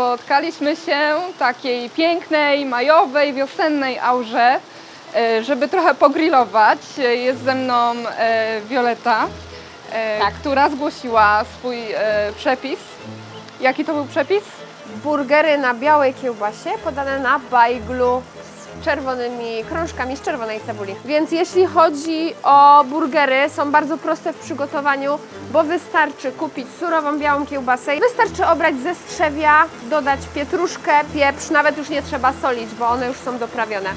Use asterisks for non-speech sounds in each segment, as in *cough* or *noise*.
spotkaliśmy się w takiej pięknej, majowej, wiosennej aurze, e, żeby trochę pogrillować. E, Jest ze mną e, Violeta, e, Tak. która zgłosiła swój e, przepis. Jaki to był przepis? Burgery na białej kiełbasie podane na bajglu czerwonymi krążkami z czerwonej cebuli. Więc jeśli chodzi o burgery, są bardzo proste w przygotowaniu, bo wystarczy kupić surową białą kiełbasę. Wystarczy obrać ze strzewia, dodać pietruszkę, pieprz, nawet już nie trzeba solić, bo one już są doprawione.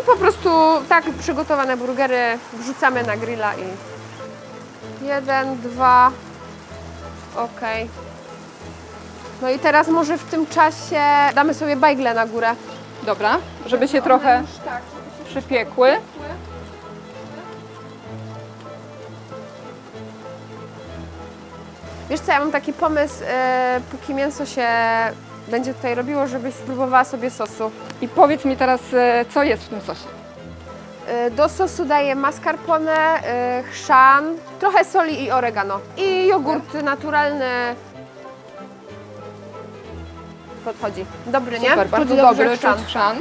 I po prostu tak przygotowane burgery wrzucamy na grilla i jeden, dwa, okej. No i teraz może w tym czasie damy sobie bajgle na górę. Dobra, żeby się trochę przypiekły. Wiesz co, ja mam taki pomysł, e, póki mięso się będzie tutaj robiło, żebyś spróbowała sobie sosu. I powiedz mi teraz, e, co jest w tym sosie. E, do sosu daję mascarpone, chrzan, trochę soli i oregano. I jogurt naturalny. Podchodzi. Dobry, nie? Super, bardzo dobrze dobry, chrzan. chrzan.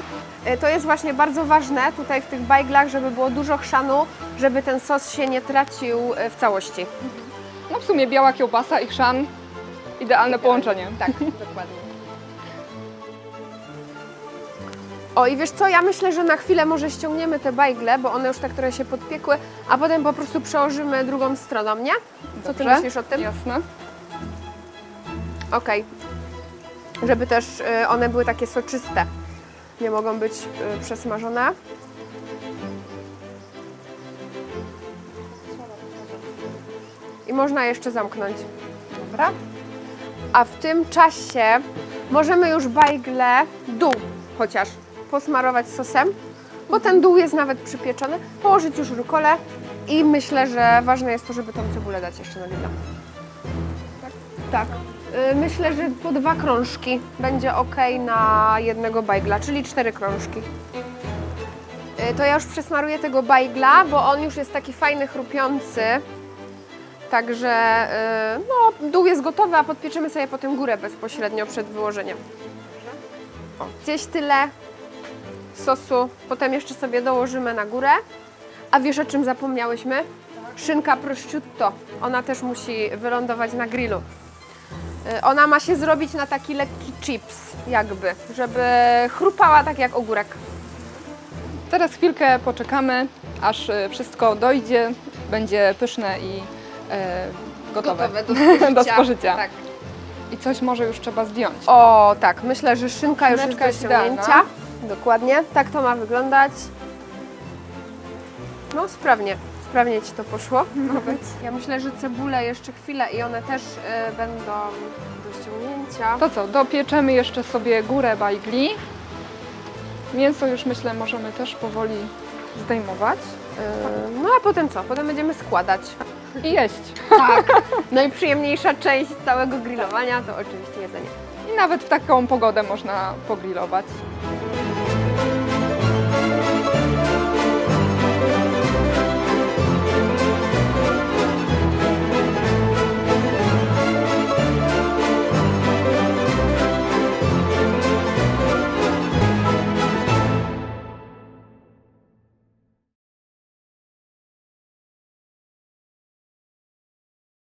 E, To jest właśnie bardzo ważne tutaj w tych bajglach, żeby było dużo chrzanu, żeby ten sos się nie tracił e, w całości. No w sumie biała kiełbasa i chrzan, idealne połączenie. Tak, dokładnie. O i wiesz co, ja myślę, że na chwilę może ściągniemy te bajgle, bo one już tak trochę się podpiekły, a potem po prostu przełożymy drugą stroną, nie? Co ty Dobrze? myślisz o tym? Jasne. Okej. Żeby też y, one były takie soczyste. Nie mogą być y, przesmażone. I można jeszcze zamknąć. Dobra. A w tym czasie możemy już bajgle, dół chociaż, posmarować sosem, bo ten dół jest nawet przypieczony, położyć już rukolę i myślę, że ważne jest to, żeby tą cebulę dać jeszcze na grilla. Tak? Tak. Y, Myślę, że po dwa krążki będzie ok na jednego bajgla, czyli cztery krążki. Y, To ja już przesmaruję tego bajgla, bo on już jest taki fajny, chrupiący. Także y, no, dół jest gotowy, a podpieczemy sobie potem górę bezpośrednio przed wyłożeniem. Gdzieś tyle sosu, potem jeszcze sobie dołożymy na górę. A wiesz o czym zapomniałyśmy? Szynka prosciutto. Ona też musi wylądować na grillu. Y, Ona ma się zrobić na taki lekki chips, jakby, żeby chrupała tak jak ogórek. Teraz chwilkę poczekamy, aż e, wszystko dojdzie, będzie pyszne i e, gotowe, do *laughs* spożycia. do spożycia. Tak. I coś może już trzeba zdjąć. O, tak, myślę, że szynka już jest do ściągnięcia. Dokładnie, tak to ma wyglądać. No, sprawnie, sprawnie Ci to poszło. Nawet. Ja myślę, że cebule jeszcze chwilę i one też y, będą do ściągnięcia. To co, dopieczemy jeszcze sobie górę bajgli. Mięso już myślę możemy też powoli zdejmować Y, no a potem co? Potem będziemy składać. i jeść. Tak. *laughs* Najprzyjemniejsza część całego grillowania to oczywiście jedzenie. I nawet w taką pogodę można pogrillować.